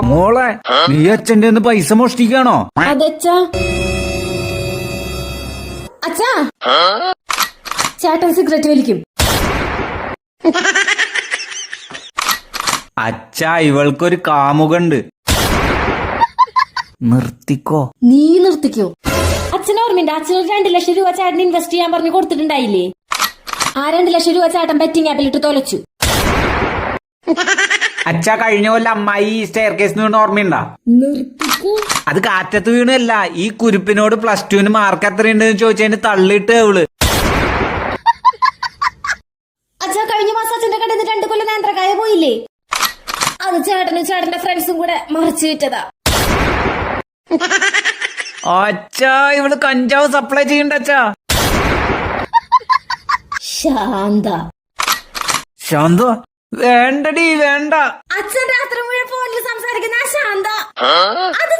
മോളെ നീ അച്ഛന്റെ പൈസ മോഷ്ടിക്കാണോ അച്ഛാ. ചേട്ടൻ സിഗരറ്റ് വലിക്കും. അച്ഛാ ഇവൾക്കൊരു കാമുകണ്ട്. നിർത്തിക്കോ. നീ നിർത്തിക്കോ. അച്ഛൻ ഓർമ്മയുണ്ട്? അച്ഛൻ ഒരു രണ്ട് ലക്ഷം രൂപ ചേട്ടൻ ഇൻവെസ്റ്റ് ചെയ്യാൻ പറഞ്ഞു കൊടുത്തിട്ടുണ്ടായില്ലേ? ആ രണ്ട് ലക്ഷം രൂപ ചേട്ടൻ ബെറ്റിംഗ് ആപ്പിലിട്ട് തൊലച്ചു. അച്ഛാ കഴിഞ്ഞ കൊല്ലം അമ്മായി ഈ സ്റ്റെയർ കേസ് വീണ് ഓർമ്മയുണ്ടാ? അത് കാറ്റത്ത് വീണല്ല ഈ കുരുപ്പിനോട് പ്ലസ് ടുവിന് മാർക്ക് എത്രയുണ്ടെന്ന് ചോദിച്ചതിന് തള്ളിയിട്ട് അവൾ. അച്ഛാ കഴിഞ്ഞ മാസം അച്ഛന്റെ കടയിൽ നിന്ന് രണ്ട് കൊല്ലം നേന്ത്രക്കായ പോയില്ലേ? അത് ചേട്ടനും ചേട്ടന്റെ ഫ്രണ്ട്സും കൂടെ മറിച്ച് വിറ്റതാ. അച്ഛാ ഇവൾ കഞ്ചാവ് സപ്ലൈ ചെയ്യണ്ട അച്ഛാ. ശാന്ത. ശാന്ത? വേണ്ടടി വേണ്ട. അച്ഛൻ രാത്രി മുഴുവൻ ഫോണിൽ സംസാരിക്കുന്ന ആ ശാന്ത. അത്